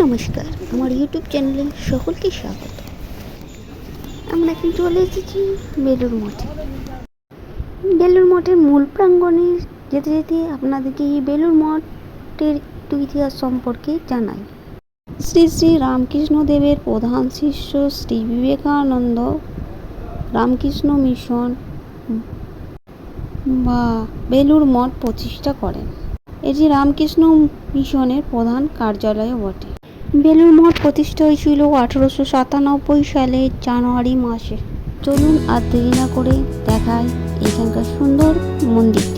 নমস্কার, আমার ইউটিউব চ্যানেলে সকলকে স্বাগত। আমরা এখন চলে এসেছি বেলুর মঠে। বেলুর মঠের মূল প্রাঙ্গণে যেতে যেতে আপনাদেরকে এই বেলুর মঠের একটু ইতিহাস সম্পর্কে জানাই। শ্রী শ্রী রামকৃষ্ণ দেবের প্রধান শিষ্য শ্রী বিবেকানন্দ রামকৃষ্ণ মিশন বা বেলুর মঠ প্রতিষ্ঠা করেন। এটি রামকৃষ্ণ মিশনের প্রধান কার্যালয়ও বটে। বেলুর মঠ প্রতিষ্ঠা হয়েছিল আঠারোশো সাতানব্বই সালের জানুয়ারি মাসে। চলুন আর দেরি না করে দেখায় এখানকার সুন্দর মন্দিরটি।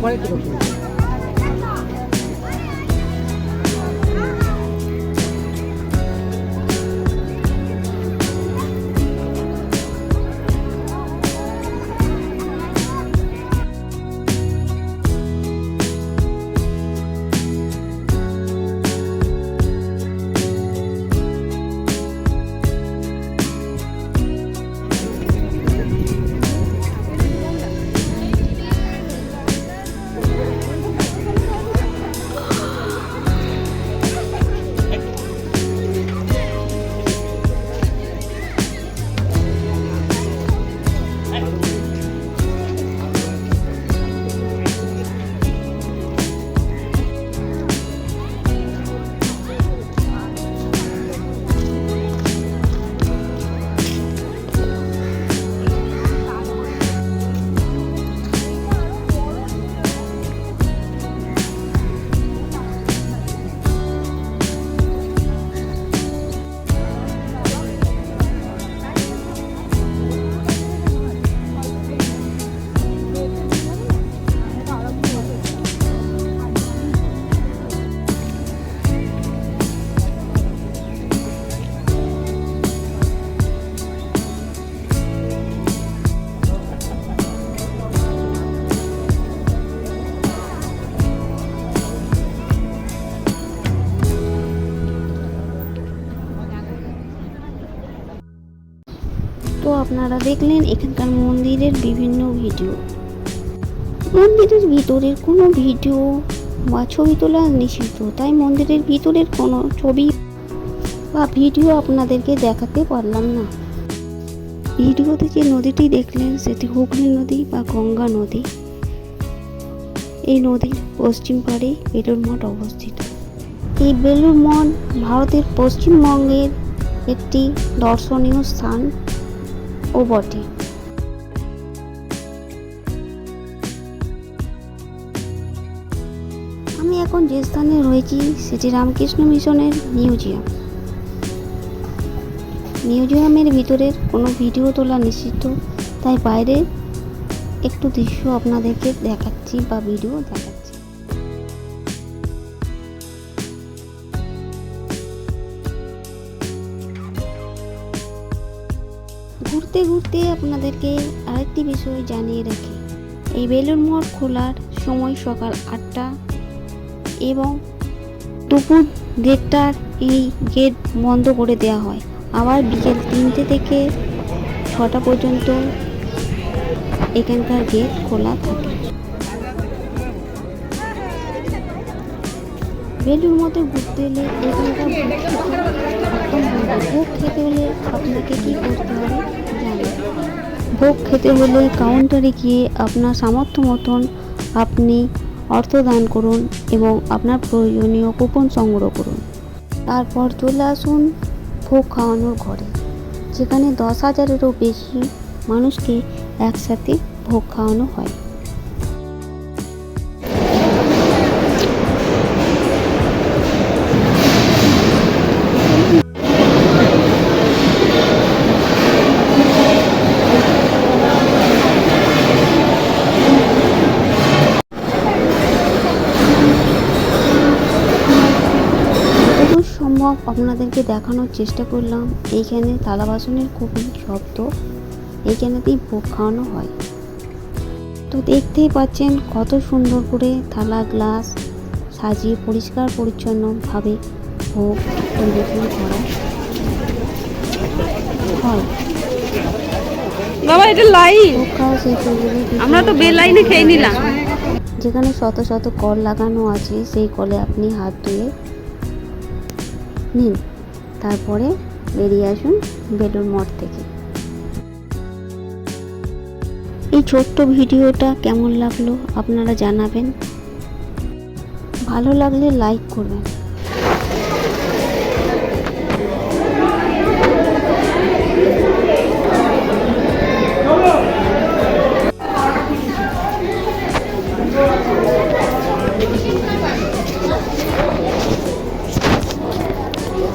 করে তো আপনারা দেখলেন এখানকার মন্দিরের বিভিন্ন ভিডিও। মন্দিরের ভিতরের কোনো ভিডিও বা ছবি তোলা নিষিদ্ধ, তাই মন্দিরের ভিতরের কোনো ছবি বা ভিডিও আপনাদেরকে দেখাতে পারলাম না। ভিডিওতে যে নদীটি দেখলেন, সেটি হুগলি নদী বা গঙ্গা নদী। এই নদীর পশ্চিম পাড়ে বেলুর মঠ অবস্থিত। এই বেলুর মঠ ভারতের পশ্চিমবঙ্গের একটি দর্শনীয় স্থান। ও বটে। আমি এখন যে স্থানে রয়েছি, সেটি রামকৃষ্ণ মিশনের মিউজিয়াম। মিউজিয়ামের ভিতরের কোনো ভিডিও তোলা নিষিদ্ধ, তাই বাইরে একটু দৃশ্য আপনাদেরকে দেখাচ্ছি বা ভিডিও দেখাচ্ছি। ঘুরতে ঘুরতে আপনাদেরকে আরেকটি বিষয় জানিয়ে রাখি। এই বেলুন মঠ খোলার সময় সকাল আটটা এবং দুপুর দেড়টার এই গেট বন্ধ করে দেওয়া হয়। আবার বিকেল তিনটে থেকে ছটা পর্যন্ত এখানকার গেট খোলা থাকে। বেলুর মধ্যে ঘুরতে এলে এখানকার ভোগ খেতে হলে আপনাকে কি করতে হবে ভোগ খেতে হলে কাউন্টারে গিয়ে আপনার সামর্থ্য মতন আপনি অর্থ দান করুন এবং আপনার প্রয়োজনীয় কুপন সংগ্রহ করুন। তারপর চলে আসুন ভোগ খাওয়ানোর ঘরে। যেখানে দশ হাজারেরও বেশি মানুষকে একসাথে ভোগ খাওয়ানো হয়। সম্ভব আপনাদেরকে দেখানোর চেষ্টা করলাম। এইখানে থালা বাসনের খুবই শব্দ এইখানেতেই ভোগ খাওয়ানো হয়। তো দেখতেই পাচ্ছেন কত সুন্দর করে থালা গ্লাস সাজিয়ে পরিষ্কার পরিচ্ছন্নভাবে ভোগ পরিবেশন করা হয়। বাবা এটা লাইন ভোগ খাওয়া শেষ গেলে আমরা তো বেলাইনে খেয়ে নিলাম। যেখানে শত শত কল লাগানো আছে সেই কলে আপনি হাত ধুয়ে নিন। তারপরে বেরিয়ে আসুন বেলুর মঠ থেকে। এই ছোট্ট ভিডিওটা কেমন লাগল আপনারা জানাবেন। ভালো লাগলে লাইক করবেন।